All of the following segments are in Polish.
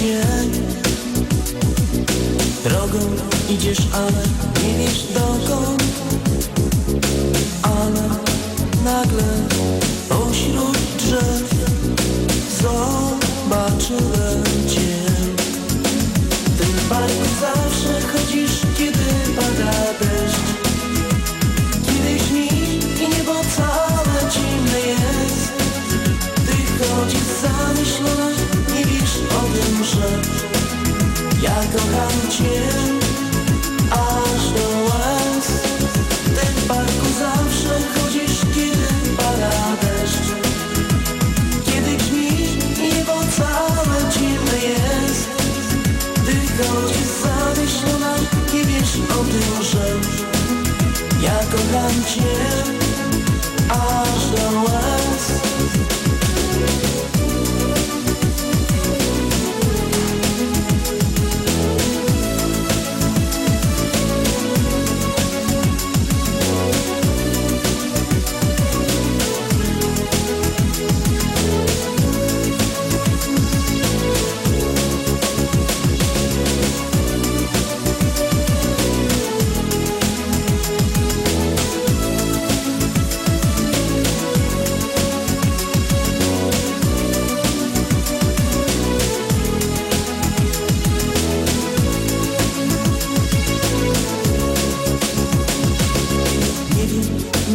dzień Drogą idziesz, ale nie wiesz dokąd. Ale nagle pośród drzew Zobaczyłem Cię kocham Cię aż do łez. W tym parku zawsze chodzisz, kiedy pada deszcz. Kiedy śni i niebo całe ciemne jest. Ty chodzisz zamyślona, nie wiesz o tym, że Ja kocham Cię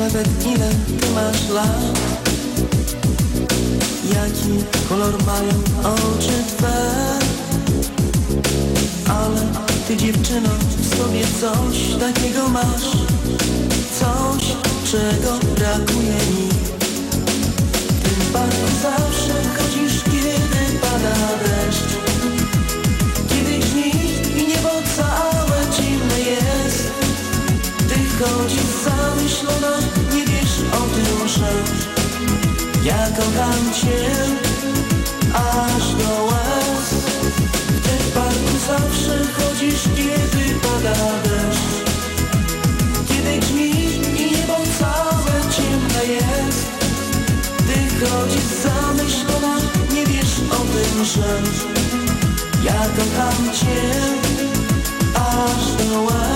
nawet ile ty masz lat. Jaki kolor mają oczy twe? Ale ty dziewczyno w sobie coś takiego masz chodzisz zamyślona, nie wiesz o tym, że Ja kocham Cię aż do łez. W tym parku zawsze chodzisz, kiedy pada deszcz. Kiedy grzmi i niebo całe ciemne jest. Ty chodzisz zamyślona, nie wiesz o tym, że Ja kocham Cię aż do łez